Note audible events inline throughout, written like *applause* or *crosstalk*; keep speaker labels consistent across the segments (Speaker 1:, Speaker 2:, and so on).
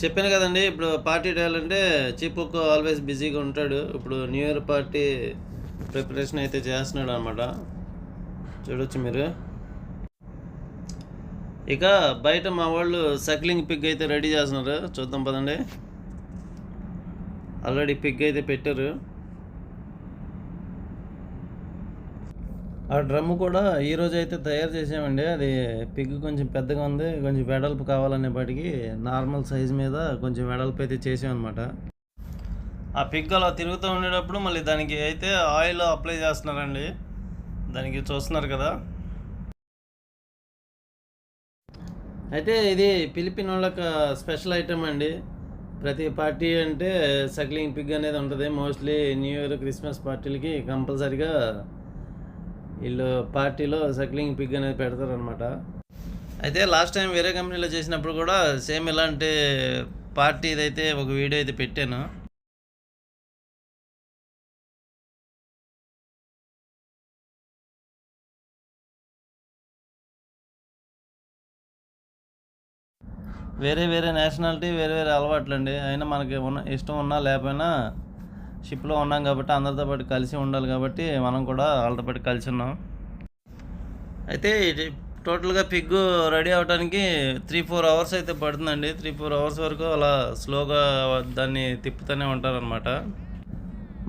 Speaker 1: చెప్పాను కదండి ఇప్పుడు పార్టీ అంటే చీఫ్ ఆల్వేస్ బిజీగా ఉంటాడు. ఇప్పుడు న్యూ ఇయర్ పార్టీ ప్రిపరేషన్ అయితే చేస్తున్నాడు అనమాట చూడొచ్చు మీరు. ఇక బయట మా వాళ్ళు సక్లింగ్ పిగ్ అయితే రెడీ చేస్తున్నారు. చూద్దాం పదండి. ఆల్రెడీ పిగ్ అయితే పెట్టారు. ఆ డ్రమ్ కూడా ఈరోజు అయితే తయారు చేసామండి. అది పిగ్ కొంచెం పెద్దగా ఉంది. కొంచెం వెడల్పు కావాలనేప్పటికీ నార్మల్ సైజ్ మీద కొంచెం వెడల్పు అయితే చేసామన్నమాట. ఆ పిగ్ అలా తిరుగుతూ ఉండేటప్పుడు మళ్ళీ దానికి అయితే ఆయిల్ అప్లై చేస్తున్నారండి. దానికి చూస్తున్నారు కదా. అయితే ఇది ఫిలిపిన్ వాళ్ళకి స్పెషల్ ఐటమ్ అండి. ప్రతి పార్టీ అంటే సక్లింగ్ పిగ్ అనేది ఉంటుంది. మోస్ట్లీ న్యూ ఇయర్ క్రిస్మస్ పార్టీలకి కంపల్సరిగా వీళ్ళు పార్టీలో సక్లింగ్ పిగ్ అనేది పెడతారనమాట అయితే లాస్ట్ టైం వేరే కంపెనీలో చేసినప్పుడు కూడా సేమ్ ఇలాంటి పార్టీ అయితే ఒక వీడియో అయితే పెట్టాను. వేరే వేరే నేషనాలిటీ వేరే వేరే అలవాట్లు అండి అయినా మనకి ఉన్న ఇష్టం ఉన్నా లేకపోయినా షిప్లో ఉన్నాం కాబట్టి అందరితో పాటు కలిసి ఉండాలి కాబట్టి మనం కూడా వాళ్ళతో పాటు కలిసి ఉన్నాం. అయితే టోటల్గా పిగ్ రెడీ అవడానికి త్రీ ఫోర్ అవర్స్ అయితే పడుతుందండి. త్రీ ఫోర్ అవర్స్ వరకు అలా స్లోగా దాన్ని తిప్పుతూనే ఉంటారనమాట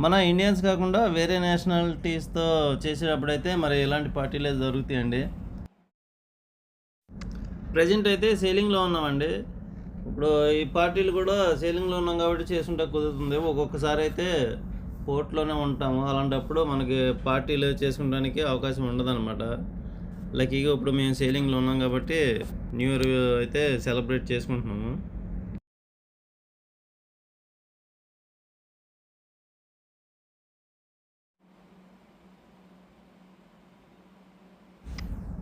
Speaker 1: మన ఇండియన్స్ కాకుండా వేరే నేషనాలిటీస్తో చేసేటప్పుడైతే మరి ఇలాంటి పార్టీలే జరుగుతాయండి. ప్రజెంట్ అయితే సేలింగ్లో ఉన్నామండి. ఇప్పుడు ఈ పార్టీలు కూడా సేలింగ్లో ఉన్నాం కాబట్టి చేసుంటే కుదురుతుంది ఒక్కొక్కసారి అయితే పోర్ట్లోనే ఉంటాము. అలాంటప్పుడు మనకి పార్టీలు చేసుకుంటానికి అవకాశం ఉండదన్నమాట. లక్కీగా ఇప్పుడు మేము సేలింగ్లో ఉన్నాం కాబట్టి న్యూ ఇయర్ అయితే సెలబ్రేట్ చేసుకుంటున్నాము.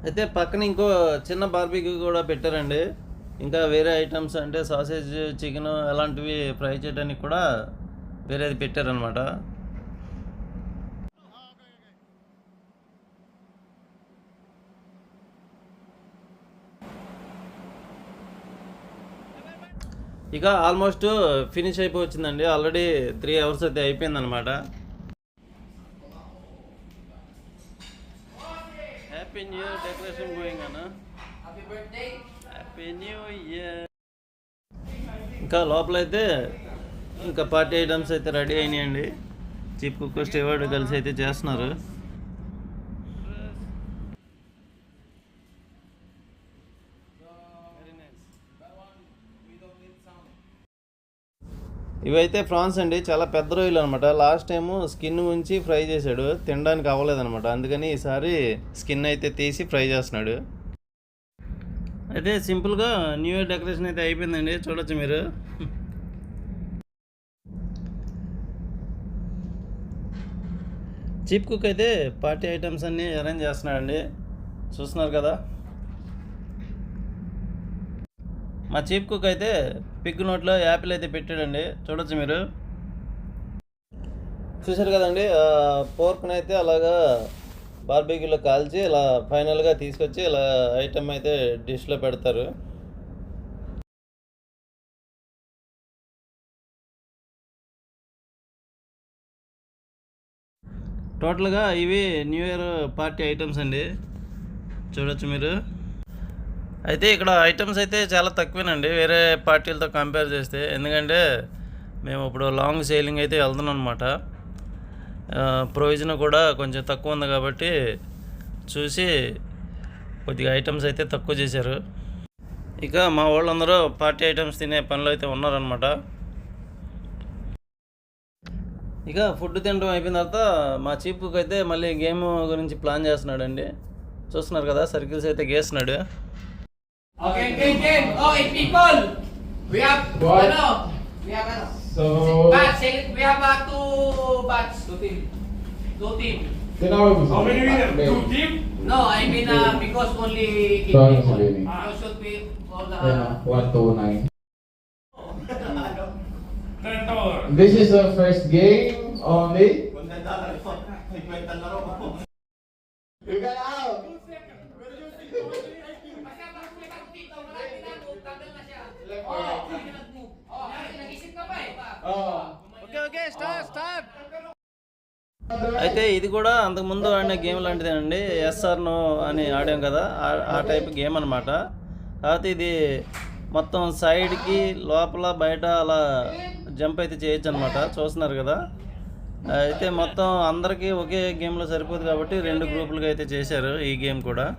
Speaker 1: అయితే పక్కన ఇంకో చిన్న బార్బీకి కూడా పెట్టారండి. ఇంకా వేరే ఐటమ్స్ అంటే సాసేజ్ చికెన్ అలాంటివి ఫ్రై చేయడానికి కూడా వేరేది పెట్టారనమాట ఇక ఆల్మోస్ట్ ఫినిష్ అయిపోవచ్చిందండి. ఆల్రెడీ త్రీ అవర్స్ అయితే అయిపోయిందనమాట happy new year decoration going అన్న హ్యాపీ న్యూ ఇయర్ ఇంకా లోపలైతే ఇంకా పార్టీ ఐటమ్స్ అయితే రెడీ అయినాయండి. చీఫ్ కుక్ స్టేవార్డ్ కలిసి అయితే చేస్తున్నారు. ఇవైతే ఫ్రాన్స్ అండి చాలా పెద్ద రొయ్యలు అనమాట లాస్ట్ టైము స్కిన్ ఉంచి ఫ్రై చేశాడు తినడానికి అవ్వలేదనమాట అందుకని ఈసారి స్కిన్ అయితే తీసి ఫ్రై చేస్తున్నాడు. అయితే సింపుల్గా న్యూ ఇయర్ డెకరేషన్ అయితే అయిపోయిందండి. చూడొచ్చు మీరు. చీప్ కుక్ అయితే పార్టీ ఐటమ్స్ అన్నీ అరేంజ్ చేస్తున్నాడండి. చూస్తున్నారు కదా. మా చీప్ కుక్ అయితే పిగ్ నోట్లో యాపిల్ అయితే పెట్టాడండి. చూడొచ్చు మీరు. చూశారు కదండి పోర్క్ని అయితే అలాగా బార్బీక్యూలో కాల్చి ఇలా ఫైనల్గా తీసుకొచ్చి ఇలా ఐటమ్ అయితే డిష్లో పెడతారు. టోటల్గా ఇవి న్యూ ఇయర్ పార్టీ ఐటమ్స్ అండి. చూడొచ్చు మీరు. అయితే ఇక్కడ ఐటమ్స్ అయితే చాలా తక్కువేనండి. వేరే పార్టీలతో కంపేర్ చేస్తే. ఎందుకంటే మేము ఇప్పుడు లాంగ్ సేలింగ్ అయితే వెళ్తున్నాం అనమాట ప్రొవిజన్ కూడా కొంచెం తక్కువ ఉంది కాబట్టి చూసి కొద్దిగా ఐటమ్స్ అయితే తక్కువ చేశారు. ఇక మా వాళ్ళందరూ పార్టీ ఐటమ్స్ తినే పనిలో అయితే ఉన్నారనమాట ఇక ఫుడ్ తినడం అయిపోయిన తర్వాత మా చీఫ్ అయితే మళ్ళీ గేమ్ గురించి ప్లాన్ చేస్తున్నాడండి. చూస్తున్నారు కదా సర్కిల్స్ అయితే గేస్తున్నాడు.
Speaker 2: Okay, game, game. Oh, eight people. We have
Speaker 3: What?
Speaker 2: We have?
Speaker 3: So,
Speaker 2: Batch. eh, We have uh, two batch. Two team. Two team.
Speaker 3: tinawag mo
Speaker 4: How many winners?
Speaker 3: May-
Speaker 4: Two team?
Speaker 2: No, I mean uh, because only eight
Speaker 3: Sorry,
Speaker 2: people.
Speaker 3: sorry.
Speaker 2: You should be all the.
Speaker 3: Yeah, one, two, nine. This is the first game only. *laughs* You got
Speaker 1: అయితే ఇది కూడా అంతకుముందు ఆడిన game లాంటిదేనండి. SR no అని ఆడాం కదా. ఆ- ఆ type game అనమాట కాకపోతే ఇది మొత్తం సైడ్కి లోపల బయట అలా జంప్ అయితే చేయొచ్చు అనమాట చూస్తున్నారు కదా. అయితే మొత్తం అందరికీ ఒకే గేమ్లో సరిపోదు కాబట్టి రెండు గ్రూపులుగా అయితే చేశారు ఈ గేమ్ కూడా.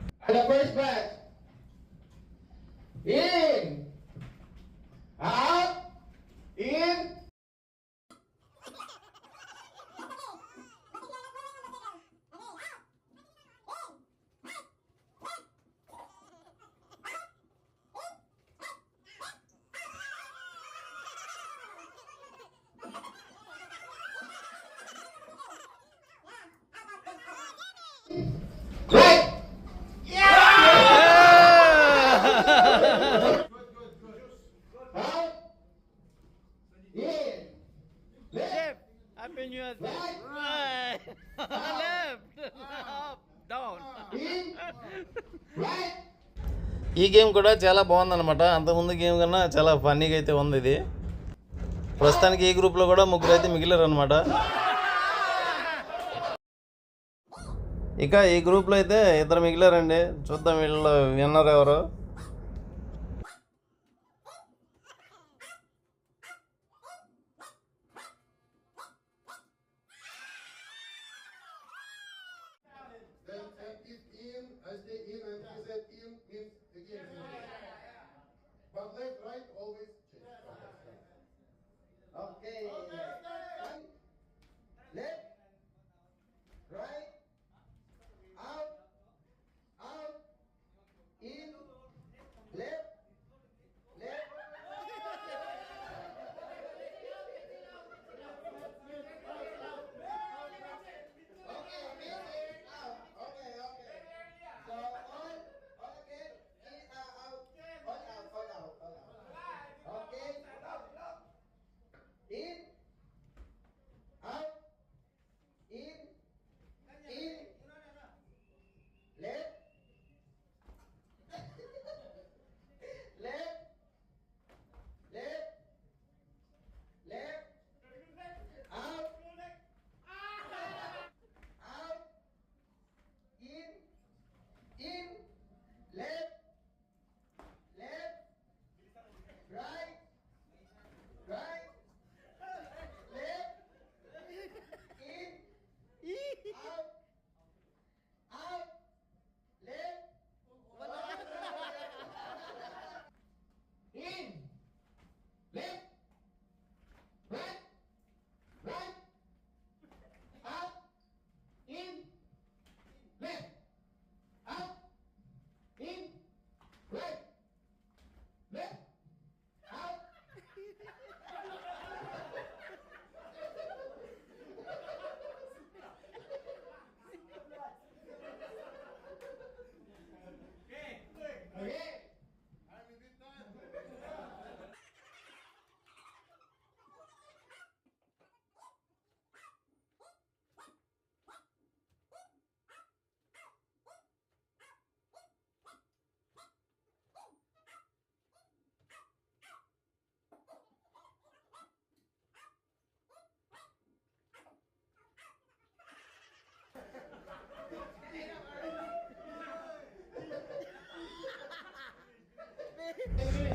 Speaker 1: ఈ గేమ్ కూడా చాలా బాగుందన్నమాట. అంతకుముందు గేమ్ కన్నా చాలా ఫన్నీగా అయితే ఉంది ఇది. ప్రస్తుతానికి ఈ గ్రూప్లో కూడా ముగ్గురు అయితే మిగిలారు అనమాట ఇక ఈ గ్రూప్లో అయితే ఇద్దరు మిగిలారండి. చూద్దాం వీళ్ళు విన్నర్ ఎవరు.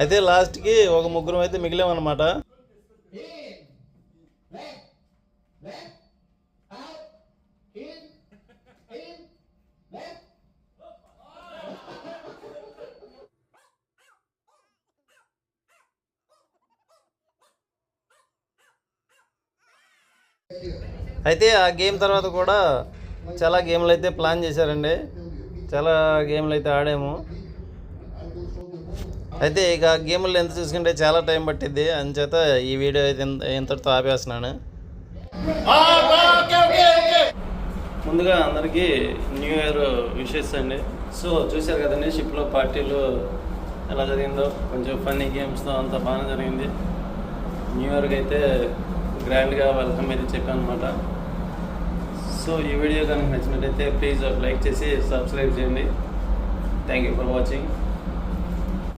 Speaker 1: అయితే లాస్ట్కి ఒక ముగ్గురం అయితే మిగిలామన్నమాట. అయితే ఆ గేమ్ తర్వాత కూడా చాలా గేమ్లు అయితే ప్లాన్ చేశారండి. చాలా గేమ్లు అయితే ఆడాము. అయితే ఇక గేములు ఎంత చూసుకుంటే చాలా టైం పట్టిద్ది. అంచేత ఈ వీడియో అయితే ఇంత- ఇంతటితో ఆపేస్తున్నాను. ముందుగా అందరికీ న్యూ ఇయర్ విషెస్ అండి. సో చూశారు కదండి షిప్లో పార్టీలు ఎలా జరిగిందో. కొంచెం ఫన్నీ గేమ్స్తో అంతా బాగానే జరిగింది. న్యూ ఇయర్కి అయితే గ్రాండ్గా వెల్కమ్ అయితే చెప్పాను అనమాట సో ఈ వీడియో కనుక నచ్చినట్టయితే ప్లీజ్ లైక్ చేసి సబ్స్క్రైబ్ చేయండి. Thank you for watching.